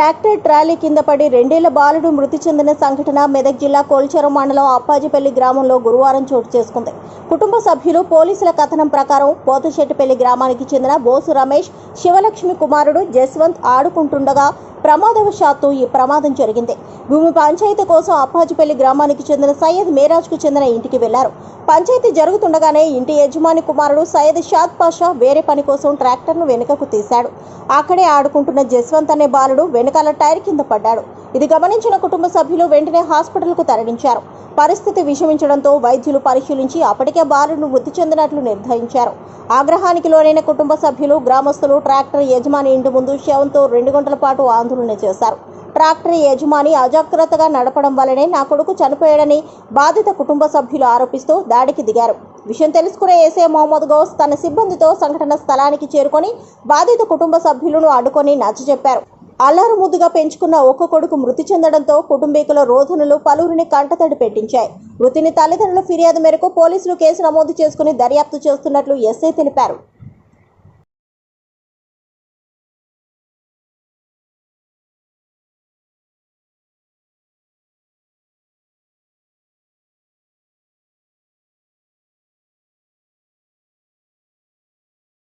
Tractor trolley కింద పడి రెండేళ్ళ బాలుడు మృతి చెందిన సంఘటన మెదక్ జిల్లా కోల్చెరు మండలం అప్పాజిపల్లి గ్రామంలో గురువారం చోటు చేసుకుంది. కుటుంబ సభ్యులు పోలీసుల కథనం ప్రకారం పోతశెట్టిపల్లి గ్రామానికి చెందిన బోసు రమేష్ శివలక్ష్మి కుమారుడు జస్వంత్ ఆడుకుంటుండగా ప్రమాదవశాత్తు ఈ ప్రమాదం జరిగింది. భూమి పంచాయతీ కోసం అప్పాజిపల్లి గ్రామానికి చెందిన సయ్యద్ మేరాజ్కు చెందిన ఇంటికి వెళ్ళారు. పంచాయతీ జరుగుతుండగానే ఇంటి యజమాని కుమారుడు సయ్యద్ షాద్ పాషా వేరే పని కోసం ట్రాక్టర్ను వెనుకకు తీశాడు. అక్కడే ఆడుకుంటున్న జస్వంత్ అనే బాలుడు వెనకాల టైర్ కింద పడ్డాడు. ఇది గమనించిన కుటుంబ సభ్యులు వెంటనే హాస్పిటల్కు తరలించారు. పరిస్థితి విషమించడంతో వైద్యులు పరిశీలించి అప్పటికే బాలుడు మృతి చెందినట్లు నిర్ధారించారు. ఆగ్రహానికి లోనైన కుటుంబ సభ్యులు గ్రామస్తులు ట్రాక్టర్ యజమాని ఇంటి ముందు శవంతో రెండు గంటల పాటు ఆందోళన చేశారు. ట్రాక్టర్ యజమాని అజాగ్రత్తగా నడపడం వల్లనే నా కొడుకు చనిపోయాడని బాధిత కుటుంబ సభ్యులు ఆరోపిస్తూ దాడికి దిగారు. విషయం తెలుసుకున్న ఏసే మహమ్మద్ గౌస్ తన సిబ్బందితో సంఘటన స్థలానికి చేరుకొని బాధిత కుటుంబ సభ్యులను అడ్డుకొని నచ్చజెప్పారు. అల్లారు ముద్దుగా పెంచుకున్న ఒక్క కొడుకు మృతి చెందడంతో కుటుంబీకుల రోధనలు పలువురిని కంటతడి పెట్టించాయి. మృతిని తల్లిదండ్రుల ఫిర్యాదు మేరకు పోలీసులు కేసు నమోదు చేసుకుని దర్యాప్తు చేస్తున్నట్లు ఎస్ఐ తెలిపారు.